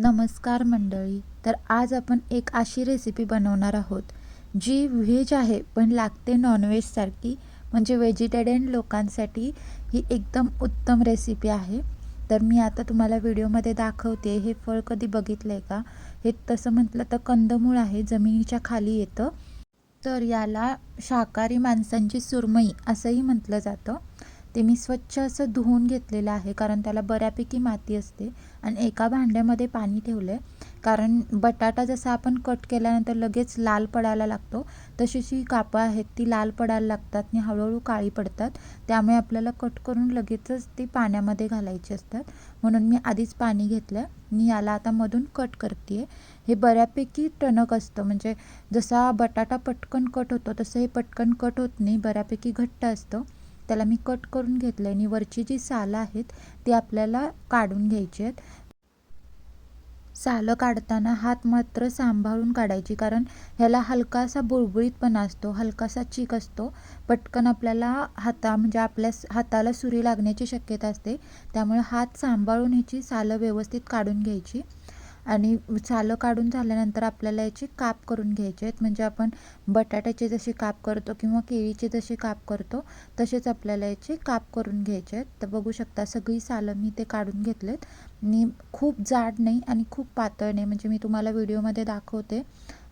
नमस्कार मंडळी तर आज आपण एक अशी रेसिपी बनवणार आहोत जी व्हेज आहे पण लागते नॉनव्हेजसारखी म्हणजे व्हेजिटेरियन लोकांसाठी ही एकदम उत्तम रेसिपी आहे. तर मी आता तुम्हाला व्हिडिओमध्ये दाखवते हे फळ कधी बघितलं आहे का? हे तसं म्हटलं तर कंदमूळ आहे जमिनीच्या खाली येतं. तर याला शाकाहारी माणसांची सुरमई असंही म्हटलं जातं. ते मी स्वच्छ असं धुवून घेतलेलं आहे कारण त्याला बऱ्यापैकी माती असते आणि एका भांड्यामध्ये पाणी ठेवलं आहे कारण बटाटा जसा आपण कट केल्यानंतर लगेच लाल पडायला लागतो तशीच ही कापं आहेत ती लाल पडायला लागतात आणि हळूहळू काळी पडतात. त्यामुळे आपल्याला कट करून लगेचच ती पाण्यामध्ये घालायची असतात. म्हणून मी आधीच पाणी घेतलं मी याला आता मधून कट करते हे बऱ्यापैकी टणक असतं. म्हणजे जसा बटाटा पटकन कट होतो तसं हे पटकन कट होत नाही. बऱ्यापैकी घट्ट असतं. त्याला मी कट करून घेतलं आहे आणि वरची जी सालं आहेत ती आपल्याला काढून घ्यायची आहेत. सालं काढताना हात मात्र सांभाळून काढायची कारण ह्याला हलकासा बुळबुळीतपणा असतो हलकासा चीक असतो. पटकन आपल्याला हाता म्हणजे आपल्या हाताला सुरी लागण्याची शक्यता असते. त्यामुळे हात सांभाळून ह्याची सालं व्यवस्थित काढून घ्यायची. आणि सालं काढून झाल्यानंतर आपल्याला याची काप करून घ्यायचे आहेत. म्हणजे आपण बटाट्याचे जसे काप करतो किंवा केळीचे जसे काप करतो तसेच आपल्याला याचे काप करून घ्यायचे आहेत. तर बघू शकता सगळी सालं मी ते काढून घेतलेत. आणि खूप जाड नाही आणि खूप पातळ नाही. म्हणजे मी तुम्हाला व्हिडिओमध्ये दाखवते.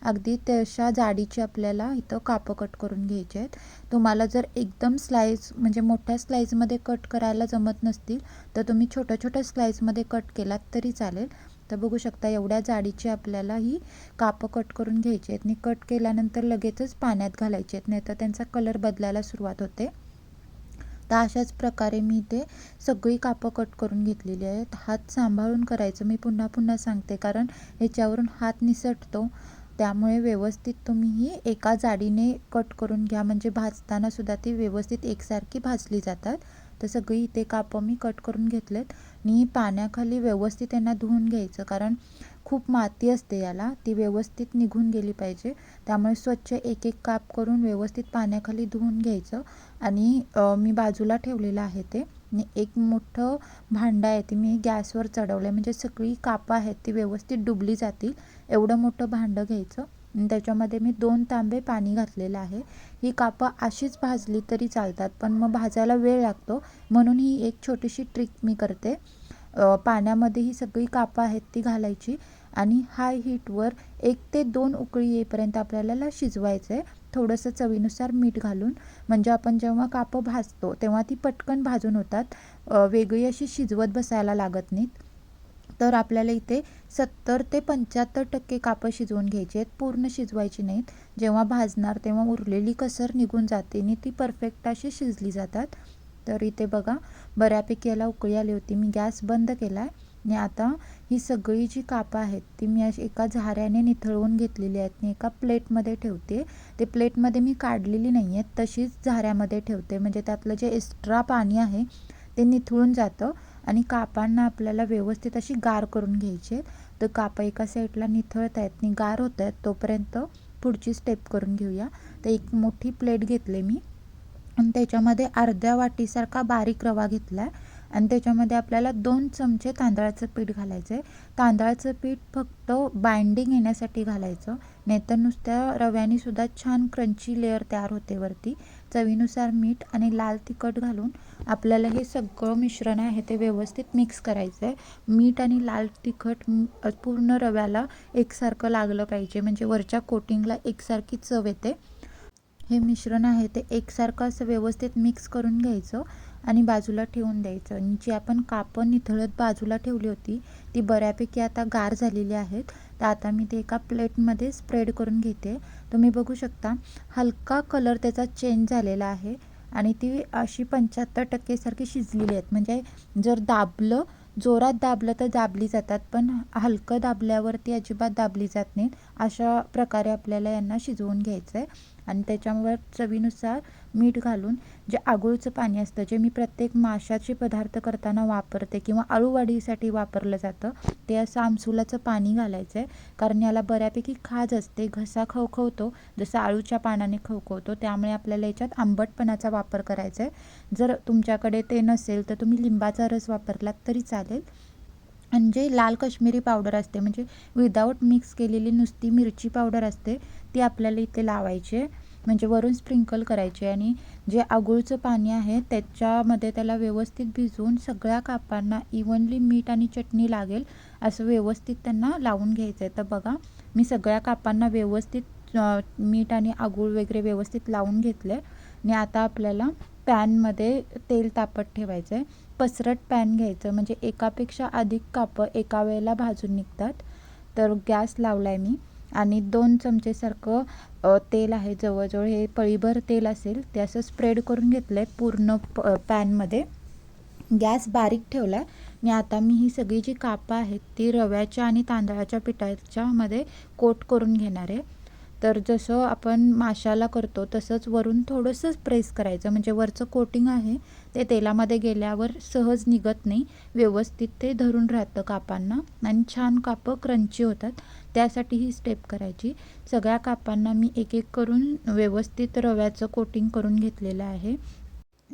अगदी तशा जाडीची आपल्याला इथं कापं कट करून घ्यायचे आहेत. तुम्हाला जर एकदम स्लाईस म्हणजे मोठ्या स्लाईजमध्ये कट करायला जमत नसतील तर तुम्ही छोट्या छोट्या स्लाईजमध्ये कट केलात तरी चालेल. तर बघू शकता एवढ्या जाडीची आपल्याला ही कापं कट करून घ्यायची आहेत. आणि कट केल्यानंतर लगेचच पाण्यात घालायचे आहेत. नाही तर त्यांचा कलर बदलायला सुरुवात होते. तर अशाच प्रकारे मी ते सगळी कापं कट करून घेतलेली आहेत. हात सांभाळून करायचं मी पुन्हा पुन्हा सांगते कारण ह्याच्यावरून हात निसटतो. त्यामुळे व्यवस्थित तुम्ही ही एका जाडीने कट करून घ्या. म्हणजे भाजताना सुद्धा ती व्यवस्थित एकसारखी भाजली जातात. तर सगळी इथे कापं मी कट करून घेतलेत. आणि पाण्याखाली व्यवस्थित त्यांना धुवून घ्यायचं. कारण खूप माती असते याला ती व्यवस्थित निघून गेली पाहिजे. त्यामुळे स्वच्छ एक एक काप करून व्यवस्थित पाण्याखाली धुवून घ्यायचं. आणि मी बाजूला ठेवलेलं आहे ते. आणि एक मोठं भांडं आहे ते मी गॅसवर चढवलं आहे म्हणजे सगळी कापं आहेत ती व्यवस्थित डुबली जातील. एवढं मोठं भांडं घ्यायचं. त्याच्यामध्ये मी दोन तांबे पाणी घातलेलं आहे. ही कापं अशीच भाजली तरी चालतात पण मग भाजायला वेळ लागतो. म्हणून ही एक छोटीशी ट्रिक मी करते. पाण्यामध्ये ही सगळी कापं आहेत ती घालायची आणि हाय हीटवर एक ते दोन उकळी येईपर्यंत आपल्याला शिजवायचं. आहे थोडंसं चवीनुसार मीठ घालून म्हणजे आपण जेव्हा कापं भाजतो तेव्हा ती पटकन भाजून होतात. वेगळी अशी शिजवत बसायला लागत नाहीत. तर आपल्याला इथे सत्तर ते पंच्याहत्तर टक्के कापं शिजवून घ्यायची आहेत. पूर्ण शिजवायची नाहीत. जेव्हा भाजणार तेव्हा उरलेली कसर निघून जाते आणि ती परफेक्ट अशी शिजली जातात. तर इथे बघा बऱ्यापैकी याला उकळी आली होती. मी गॅस बंद केला आहे आणि आता ही सगळी जी कापं आहेत ती मी अशी एका झाऱ्याने निथळवून घेतलेली आहेत. आणि एका प्लेटमध्ये ठेवते. ते प्लेटमध्ये मी काढलेली नाही आहेत तशीच झाऱ्यामध्ये ठेवते. म्हणजे त्यातलं जे एक्स्ट्रा पाणी आहे ते निथळून जातं. आणि कापांना आपल्याला व्यवस्थित अशी गार करून घ्यायची तर कापं एका साईडला निथळत आहेत आणि गार होत आहेत. तोपर्यंत पुढची स्टेप करून घेऊया. तर एक मोठी प्लेट घेतले मी. आणि त्याच्यामध्ये अर्ध्या वाटीसारखा बारीक रवा घेतला आहे आणि त्याच्यामध्ये आपल्याला दोन चमचे तांदळाचं पीठ घालायचं आहे. तांदळाचं पीठ फक्त बाइंडिंग येण्यासाठी घालायचं. नाहीतर नुसत्या रव्याने सुद्धा छान क्रंची लेअर तयार होते वरती. चवीनुसार मीठ आणि लाल तिखट घालून आपल्याला हे सगळं मिश्रण आहे ते व्यवस्थित मिक्स करायचं आहे मीठ आणि लाल तिखट पूर्ण रव्याला एकसारखं लागलं पाहिजे. म्हणजे वरच्या कोटिंगला एकसारखी चव येते. हे मिश्रण आहे ते एकसारखं असं व्यवस्थित मिक्स करून घ्यायचं. आणि बाजूला ठेवून द्यायचं. आणि जी आपण कापं निथळत बाजूला ठेवली होती ती बऱ्यापैकी आता गार झालेली आहेत. तर आता मी ते एका प्लेटमध्ये स्प्रेड करून घेते. तुम्ही बघू शकता हलका कलर त्याचा चेंज झालेला आहे. आणि ती अशी पंच्याहत्तर टक्केसारखी शिजलेली आहेत. म्हणजे जर दाबलं जोरात दाबलं तर दाबली जातात पण हलकं दाबल्यावरती अजिबात दाबली जात नाहीत अशा प्रकारे आपल्याला यांना शिजवून घ्यायचं आहे आणि त्याच्यावर चवीनुसार मीठ घालून जे आगोळचं पाणी असतं जे मी प्रत्येक माशाचे पदार्थ करताना वापरते किंवा अळूवाढीसाठी वापरलं जातं ते असं आमसुलाचं पाणी घालायचं आहे कारण याला बऱ्यापैकी खाज असते घसा खवखवतो जसं आळूच्या पानाने खवखवतो त्यामुळे आपल्याला याच्यात आंबटपणाचा वापर करायचा आहे जर तुमच्याकडे ते नसेल तर तुम्ही लिंबाचा रस वापरलात तरी चालेल. आणि जे म्हणजे लाल काश्मीरी पावडर असते. म्हणजे विदाऊट मिक्स केलेली नुसती मिरची पावडर असते ती आपल्याला इथे लावायची म्हणजे वरून स्प्रिंकल करायचे आणि जे आगूळचं पाणी आहे त्याच्यामध्ये त्याला व्यवस्थित भिजवून सगळ्या कापांना इव्हनली मीठ आणि चटणी लागेल असं व्यवस्थित त्यांना लावून घ्यायचं आहे. तर बघा मी सगळ्या कापांना व्यवस्थित मीठ आणि आगुळ वगैरे व्यवस्थित लावून घेतले आणि आता आपल्याला पॅनमध्ये तेल तापत ठेवायचं आहे पसरट पॅन घ्यायचं म्हणजे एकापेक्षा अधिक कापं एका वेळेला भाजून निघतात. तर गॅस लावला आहे मी. आणि दोन चमचेसारखं तेल आहे जवळजवळ हे पळीभर तेल असेल ते असं स्प्रेड करून घेतलं आहे पूर्ण प पॅनमध्ये. गॅस बारीक ठेवला आणि आता मी ही सगळी जी कापं आहेत ती रव्याच्या आणि तांदळाच्या पिठाच्यामध्ये कोट करून घेणार आहे. तर जसं आपण माशाला करतो तसंच वरून थोडंसंच प्रेस करायचं. म्हणजे वरचं कोटिंग आहे ते तेलामध्ये गेल्यावर सहज निघत नाही. व्यवस्थित ते धरून राहतं कापांना आणि छान कापं क्रंची होतात. त्यासाठी ही स्टेप करायची. सगळ्या कापांना मी एक एक करून व्यवस्थित रव्याचं कोटिंग करून घेतलेलं आहे.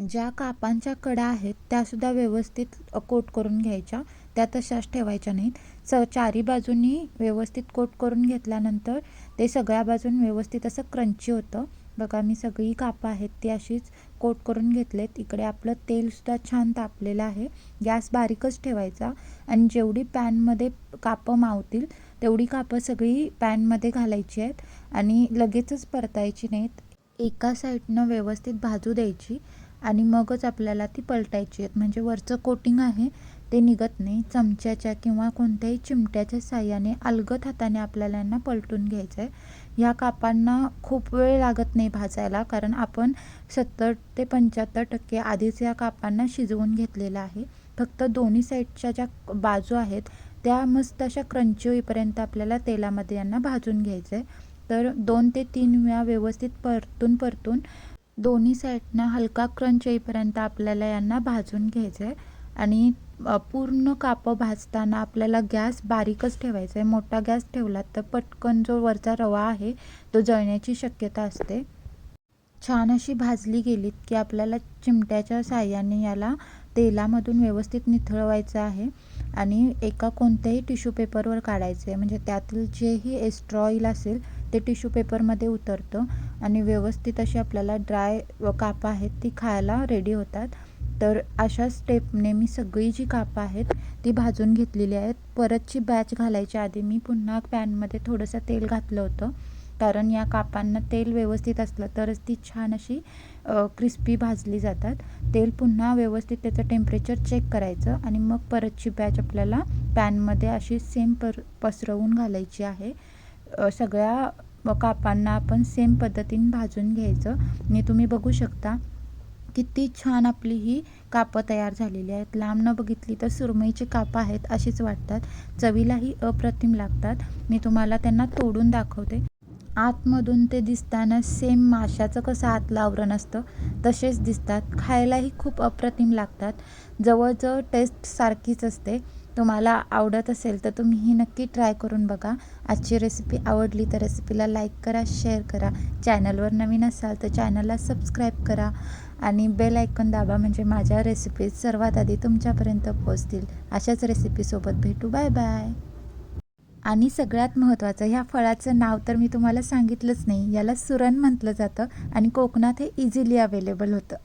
ज्या कापांच्या कडा आहेत त्यासुद्धा व्यवस्थित कोट करून घ्यायच्या. त्या तशाच ठेवायच्या नाहीत. स चारी बाजूंनी व्यवस्थित कोट करून घेतल्यानंतर ते सगळ्या बाजून व्यवस्थित असं क्रंची होतं. बघा मी सगळी कापं आहेत ती अशीच कोट करून घेतलेत. इकडे आपलं तेलसुद्धा छान तापलेलं आहे. गॅस बारीकच ठेवायचा आणि जेवढी पॅनमध्ये कापं मावतील तेवढी कापं सगळी पॅनमध्ये घालायची आहेत आणि लगेचच परतायची नाहीत. एका साईडनं व्यवस्थित भाजू द्यायची आणि मगच आपल्याला ती पलटायची आहेत. म्हणजे वरचं कोटिंग आहे ते निघत नाही. चमच्याच्या किंवा कोणत्याही चिमट्याच्या साह्याने अलगद हाताने आपल्याला यांना पलटून घ्यायचं आहे ह्या कापांना खूप वेळ लागत नाही भाजायला कारण आपण सत्तर ते पंच्याहत्तर टक्के आधीच या कापांना शिजवून घेतलेलं आहे. फक्त दोन्ही साईडच्या ज्या बाजू आहेत त्या मस्त अशा क्रंची होईपर्यंत आपल्याला तेलामध्ये यांना भाजून घ्यायचं आहे तर दोन ते तीन वेळा व्यवस्थित परतून परतून दोन्ही साईडनं हलका क्रंच येईपर्यंत आपल्याला यांना भाजून घ्यायचं आहे आणि पूर्ण कापं भाजताना आपल्याला गॅस बारीकच ठेवायचा आहे. मोठा गॅस ठेवला तर पटकन जो वरचा रवा आहे तो जळण्याची शक्यता असते. छान अशी भाजली गेलीत की आपल्याला चिमट्याच्या साह्याने याला तेलामधून व्यवस्थित निथळवायचं आहे आणि एका कोणत्याही टिश्यू पेपरवर काढायचं आहे. म्हणजे त्यातील जेही एस्ट्रॉईल असेल ते टिश्यू पेपरमध्ये उतरतं आणि व्यवस्थित अशी आपल्याला ड्राय कापं आहेत ती खायला रेडी होतात. तर अशा स्टेपने मी सगळी जी कापं आहेत ती भाजून घेतलेली आहेत. परतची बॅच घालायच्या आधी मी पुन्हा पॅनमध्ये थोडंसं तेल घातलं होतं. कारण या कापांना तेल व्यवस्थित असलं तरच ती छान अशी क्रिस्पी भाजली जातात. तेल पुन्हा व्यवस्थित त्याचं टेम्परेचर चेक करायचं आणि मग परतची बॅच आपल्याला पॅनमध्ये अशी सेम पर पसरवून घालायची आहे. सगळ्या कापांना आपण सेम पद्धतीने भाजून घ्यायचं. आणि तुम्ही बघू शकता किती छान आपली ही कापं तयार झालेली आहेत. लांब न बघितली तर सुरमईची कापं आहेत अशीच वाटतात. चवीलाही अप्रतिम लागतात. मी तुम्हाला त्यांना तोडून दाखवते. आतमधून ते दिसताना सेम माशाचं कसं आतलं आवरण असतं तसेच दिसतात. खायलाही खूप अप्रतिम लागतात. जवळजवळ टेस्ट सारखीच असते. तुम्हाला आवडत असेल तर तुम्ही ही नक्की ट्राय करून बघा. आजची रेसिपी आवडली तर रेसिपीला लाईक करा शेअर करा. चॅनलवर नवीन असाल तर चॅनलला सबस्क्राईब करा. आणि बेल ऐकून दाबा म्हणजे माझ्या रेसिपीज सर्वात आधी तुमच्यापर्यंत पोचतील अशाच रेसिपीसोबत भेटू. बाय बाय आणि सगळ्यात महत्त्वाचं ह्या फळाचं नाव तर मी तुम्हाला सांगितलंच नाही. याला सुरण म्हटलं जातं आणि कोकणात हे इझिली अवेलेबल होतं.